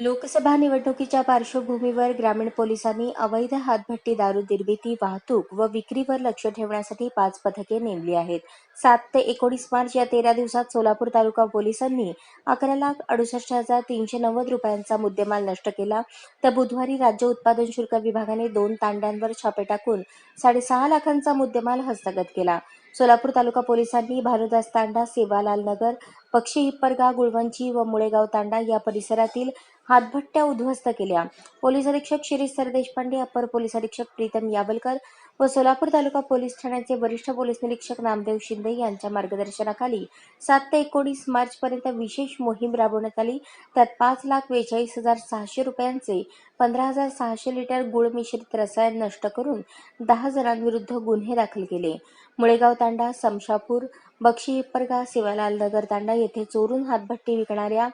लोकसभा निवडणुकीच्या पार्श्वभूमीवर ग्रामीण पोलिसांनी अवैध हातभट्टी दारू निर्मिती वाहतूक व विक्रीवर लक्ष ठेवण्यासाठी पाच पथके नेमली आहेत. सात ते एकोणीस मार्च या तेरा दिवसात सोलापूर तालुका पोलिसांनी अकरा लाख अडुसष्ट हजार तीनशे नव्वद रुपयांचा मुद्देमाल नष्ट केला. तर बुधवारी राज्य उत्पादन शुल्क विभागाने दोन तांड्यांवर छापे टाकून साडेसहा लाखांचा मुद्देमाल हस्तगत केला. सोलापूर तालुका पोलिसांनी भानुदास तांडा सेवालाल नगर पक्षी हिप्परगा गुळवंची व मुळेगाव तांडा या परिसरातील हातभट्ट्या उद्ध्वस्त केल्या. पोलीस अधीक्षक शिरीष सरदेशपांडे अपर पोलीस अधीक्षक प्रीतम यावलकर व सोलापूर तालुका पोलीस ठाण्याचे वरिष्ठ पोलीस निरीक्षक नामदेव शिंदे यांच्या मार्गदर्शनाखाली सात ते एकोणीस मार्च पर्यंत विशेष मोहीम राबवण्यात आली. त्यात पाच लाख बेचाळीस हजार सहाशे रुपयांचे पंधरा हजार सहाशे लिटर गुळ मिश्रित रसायन नष्ट करून दहा जणांविरुद्ध गुन्हे दाखल केले. मुळेगाव तांडा समशापूर बक्षी हिप्परगा शिवालाल नगर येथे चोरून हातभट्टी विकणाऱ्या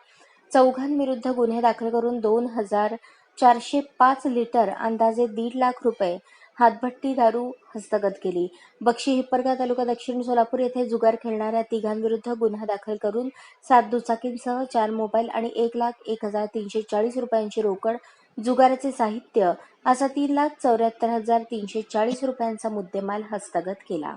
चौघांविरुद्ध गुन्हे दाखल करून दोन हजार चारशे पाच लिटर अंदाजे दीड लाख रुपये हातभट्टी दारू हस्तगत केली. बक्षी हिप्परगा तालुका दक्षिण सोलापूर येथे जुगार खेळणाऱ्या तिघांविरुद्ध गुन्हा दाखल करून सात दुचाकींसह चार मोबाईल आणि एक लाख एक हजार तीनशे चाळीस रुपयांची रोकड जुगाराचे साहित्य असा तीन लाख चौऱ्याहत्तर हजार तीनशे चाळीस रुपयांचा मुद्देमाल हस्तगत केला.